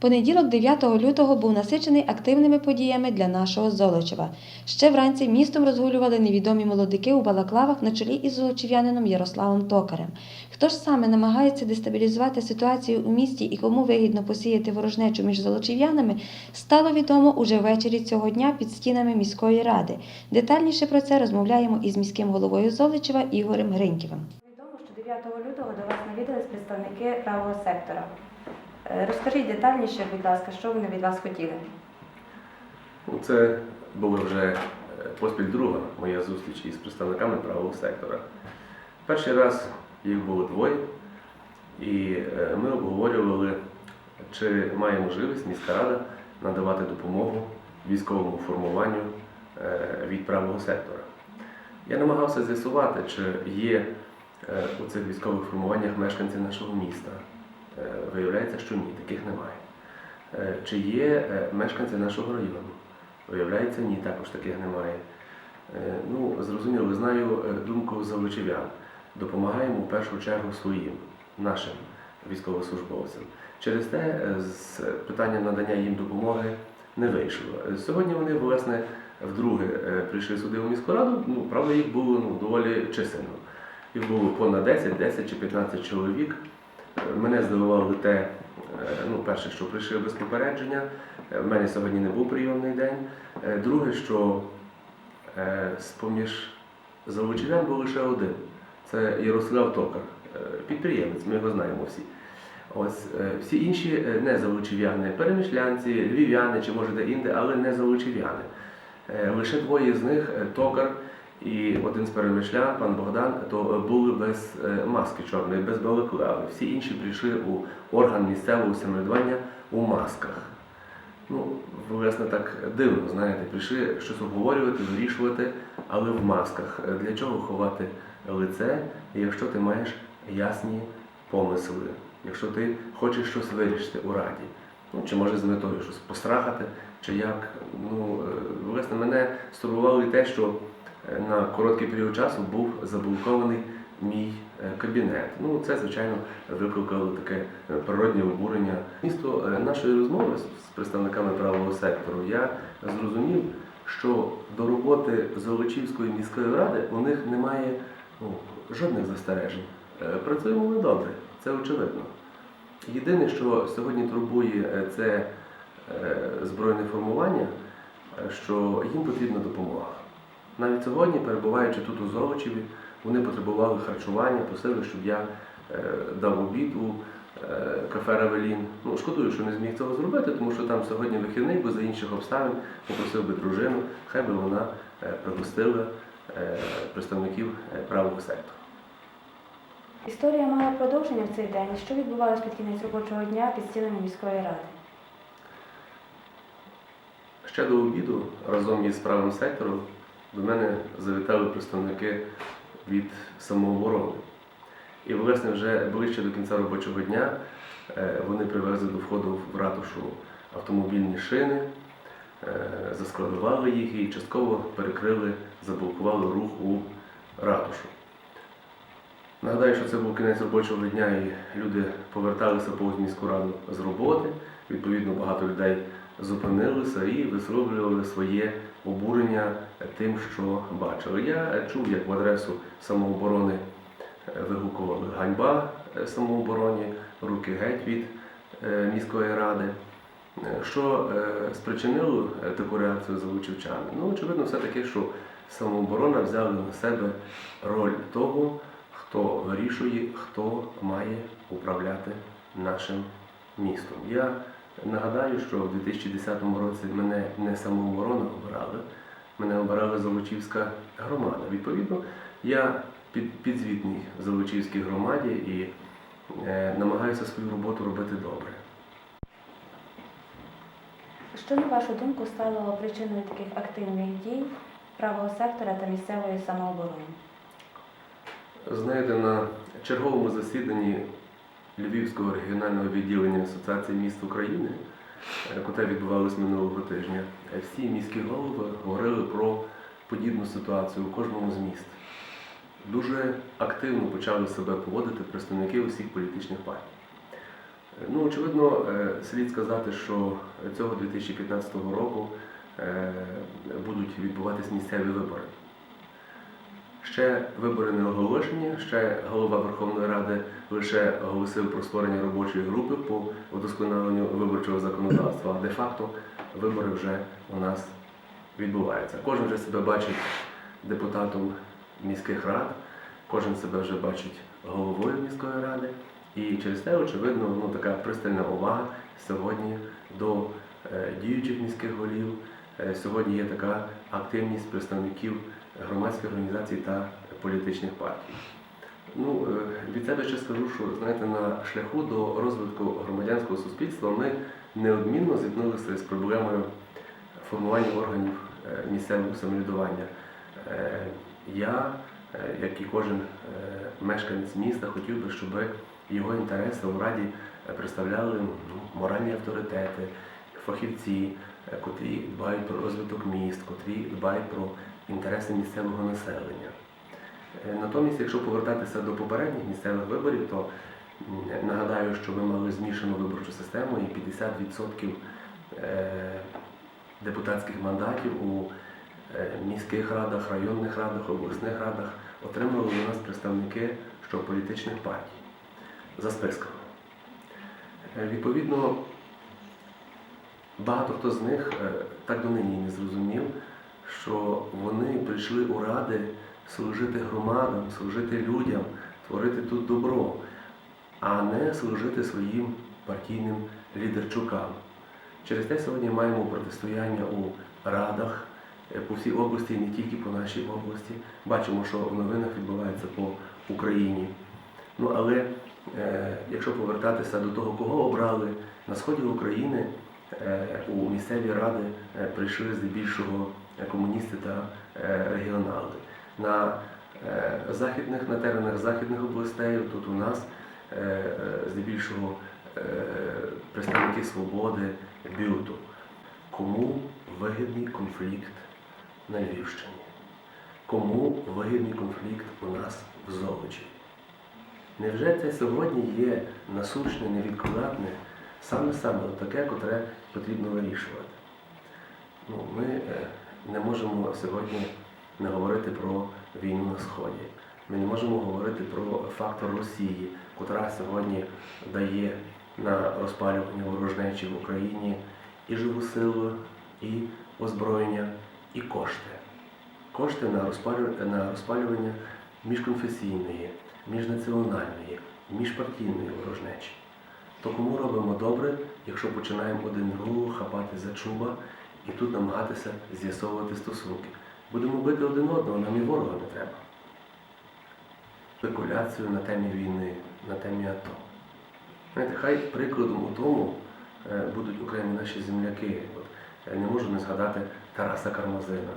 Понеділок, 9 лютого, був насичений активними подіями для нашого Золочева. Ще вранці містом розгулювали невідомі молодики у балаклавах на чолі із золочів'янином Ярославом Токарем. Хто ж саме намагається дестабілізувати ситуацію у місті і кому вигідно посіяти ворожнечу між золочів'янами, стало відомо уже ввечері цього дня під стінами міської ради. Детальніше про це розмовляємо із міським головою Золочева Ігорем Гриньківим. Відомо, що 9 лютого до вас навідались представники правого сектора. Е, Розкажіть детальніше, будь ласка, що вони від вас хотіли. Ну, Це була вже е, поспіль друга моя зустріч із представниками правого сектора. Перший раз їх було двоє, і е, ми обговорювали, чи має можливість міська рада надавати допомогу військовому формуванню від правого сектора. Я намагався з'ясувати, чи є у цих військових формуваннях мешканці нашого міста. Е, Виявляється, що ні, таких немає. Е, Чи є е, мешканці нашого району? Виявляється, ні, також таких немає. Ну, зрозуміло, знаю думку залучів'ян. Допомагаємо в першу чергу своїм, нашим військовослужбовцям. Через те з питанням надання їм допомоги не вийшло. Сьогодні вони, власне, вдруге прийшли сюди у міську раду. Ну, правда, їх було ну, доволі чисельно. Їх було понад 10, 10 чи 15 чоловік. Мене здивувало те, е, ну, перше, що прийшли без попередження. Е, В мене сьогодні не був прийомний день. Е, Друге, що з-поміж залучів'ян був лише один. Це Ярослав Токар, підприємець, ми його знаємо всі. Ось всі інші не залучів'яни, перемішлянці, львів'яни чи може де інде, але не залучів'яни. Лише двоє з них токар і один з перемишлян, пан Богдан, то е, були без е, маски чорної, без балаклави. Всі інші прийшли у орган місцевого самоврядування у масках. Ну, власне, так дивно, знаєте, прийшли щось обговорювати, вирішувати, але в масках. Е, Для чого ховати лице, якщо ти маєш ясні помисли, якщо ти хочеш щось вирішити у раді? Ну, чи може з метою щось пострахати, чи як. Ну, власне, мене стурбувало і те, що на короткий період часу був заблокований мій е, кабінет. Ну, це, звичайно, викликало таке е, природне обурення. Місто е, нашої розмови з представниками правого сектору я зрозумів, що до роботи Золочівської міської ради у них немає ну, жодних застережень. Працюємо ми добре, це очевидно. Єдине, що сьогодні турбує, це збройне формування, що їм потрібна допомога. Навіть сьогодні, перебуваючи тут у Золочеві, вони потребували харчування, просили, щоб я е, дав обід у е, кафе Равелін. Ну, шкодую, що не зміг цього зробити, тому що там сьогодні вихідний, бо за інших обставин попросив би дружину, хай би вона е, пригостила представників правого сектору. Історія мала продовження в цей день. Що відбувалося під кінець робочого дня під стінами міської ради? Ще до обіду разом із правим сектором до мене завітали представники від самооборони. І, власне, вже ближче до кінця робочого дня е, вони привезли до входу в ратушу автомобільні шини, е, заскладували їх і частково перекрили, заблокували рух у ратушу. Нагадаю, що це був кінець робочого дня, і люди поверталися повз міську раду з роботи. Відповідно, багато людей зупинилися і висловлювали своє обурення тим, що бачили. Я чув, як в адресу самооборони е, вигукували ганьба е, самообороні, руки геть від е, міської ради. Що спричинило таку реакцію залучівчани? Ну, очевидно, все-таки, що самооборона взяла на себе роль того, хто вирішує, хто має управляти нашим містом. Я нагадаю, що в 2010 році мене не самооборона обирали, мене обирала Золочівська громада. Відповідно, я під, підзвітний Золочівській громаді і е, намагаюся свою роботу робити добре. Що, на вашу думку, стало причиною таких активних дій правого сектора та місцевої самооборони? Знаєте, на черговому засіданні Львівського регіонального відділення Асоціації міст України, е, яке відбувалось минулого тижня, е, всі міські голови говорили про подібну ситуацію у кожному з міст. Дуже активно почали себе поводити представники усіх політичних партій. Ну, очевидно, е, слід сказати, що цього 2015 року е, будуть відбуватись місцеві вибори. Ще вибори не оголошені, ще голова Верховної Ради лише оголосив про створення робочої групи по вдосконаленню виборчого законодавства, де-факто вибори вже у нас відбуваються. Кожен вже себе бачить депутатом міських рад, кожен себе вже бачить головою міської ради. І через те, очевидно, ну, така пристальна увага сьогодні до е, діючих міських голів. Е, Сьогодні є така активність представників громадських організацій та політичних партій. Ну, е, від себе ще скажу, що знаєте, на шляху до розвитку громадянського суспільства ми неодмінно зіткнулися з проблемою формування органів е, місцевого самоврядування. Е, Я, як і кожен мешканець міста, хотів би, щоб його інтереси у раді представляли ну, моральні авторитети, фахівці, котрі дбають про розвиток міст, котрі дбають про інтереси місцевого населення. Е, Натомість, якщо повертатися до попередніх місцевих виборів, то нагадаю, що ми мали змішану виборчу систему і 50% е, депутатських мандатів у е, міських радах, районних радах, обласних радах отримали у нас представники що політичних партій за списками. Відповідно, багато хто з них так до нині не зрозумів, що вони прийшли у ради служити громадам, служити людям, творити тут добро, а не служити своїм партійним лідерчукам. Через те сьогодні маємо протистояння у радах е, по всій області, не тільки по нашій області. Бачимо, що в новинах відбувається по Україні. Ну але е, якщо повертатися до того, кого обрали на сході України, е, у місцеві ради е, прийшли здебільшого комуністи та е, регіонали. На е, західних на теренах західних областей тут у нас е, е, здебільшого е, представники свободи бюту. Кому вигідний конфлікт на Львівщині? Кому вигідний конфлікт у нас в Золочі? Невже це сьогодні є насущне, невідкладне, саме саме таке, котре потрібно вирішувати? Ну, ми е, не можемо сьогодні не говорити про війну на Сході. Ми не можемо говорити про фактор Росії, котра сьогодні дає на розпалювання ворожнечі в Україні і живу силу, і озброєння, і кошти. Кошти на розпалювання, міжконфесійної, міжнаціональної, міжпартійної ворожнечі. То кому робимо добре, якщо починаємо один другого хапати за чуба і тут намагатися з'ясовувати стосунки? Будемо бити один одного, нам і ворога не треба. Спекуляцію на темі війни, на темі АТО. Знаєте, хай прикладом у тому е, будуть окремі наші земляки. От, е, не можу не згадати Тараса Кармазина,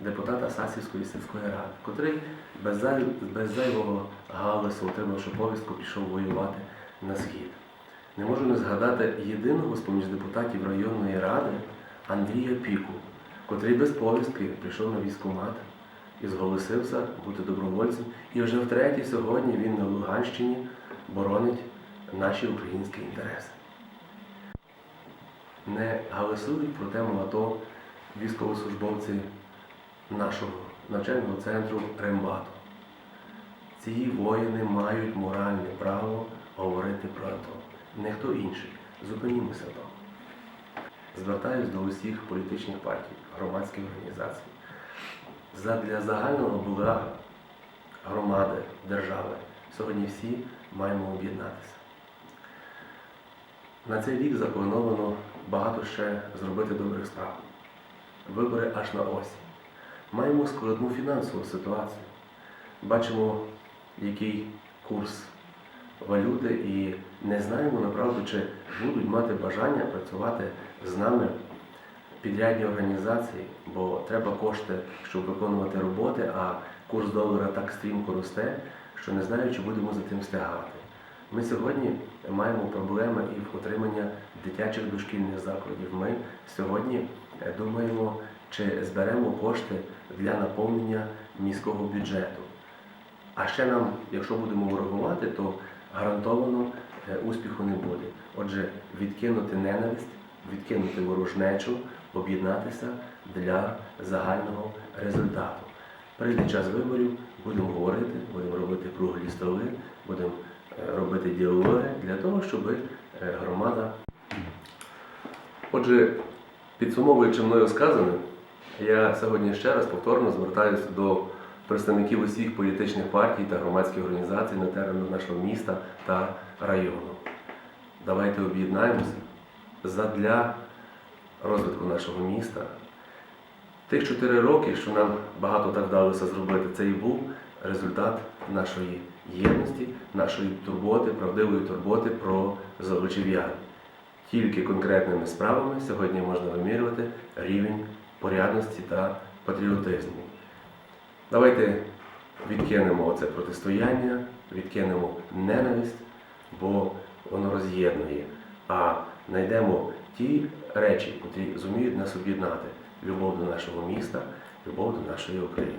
депутата Сасівської сільської ради, котрий без, зай- без зайвого галасу, отримавши повістку, пішов воювати на схід. Не можу не згадати єдиного з-поміж депутатів районної ради Андрія Піку, котрий без повістки прийшов на військкомат і зголосився бути добровольцем. І вже втретє сьогодні він на Луганщині боронить наші українські інтереси. Не галасують про тему АТО військовослужбовці нашого навчального центру Рембату. Ці воїни мають моральне право говорити про АТО. Не хто інший. Зупинімося там. Звертаюсь до усіх політичних партій, громадських організацій. Задля загального блага громади, держави сьогодні всі маємо об'єднатися. На цей рік заплановано багато ще зробити добрих справ. Вибори аж на осінь. Маємо складну фінансову ситуацію. Бачимо, який курс валюти і не знаємо направду, чи будуть мати бажання працювати з нами підрядні організації, бо треба кошти, щоб виконувати роботи, а курс долара так стрімко росте, що не знаю, чи будемо за тим встигати. Ми сьогодні маємо проблеми і в отриманні дитячих дошкільних закладів. Ми сьогодні е, думаємо, чи зберемо кошти для наповнення міського бюджету. А ще нам, якщо будемо ворогувати, то гарантовано е, успіху не буде. Отже, відкинути ненависть, відкинути ворожнечу, об'єднатися для загального результату. Прийде час виборів, будемо говорити, будемо робити круглі столи, будемо е, робити діалоги для того, щоб е, громада. Отже, підсумовуючи мною сказане, я сьогодні ще раз повторно звертаюся до представників усіх політичних партій та громадських організацій на теренах нашого міста та району. Давайте об'єднаємося задля розвитку нашого міста. Тих чотири роки, що нам багато так вдалося зробити, це і був результат нашої єдності, нашої турботи, правдивої турботи про золочів'ян. Тільки конкретними справами сьогодні можна вимірювати рівень порядності та патріотизму. Давайте відкинемо оце протистояння, відкинемо ненависть, бо воно роз'єднує. А знайдемо ті речі, які зуміють нас об'єднати: любов до нашого міста, любов до нашої України.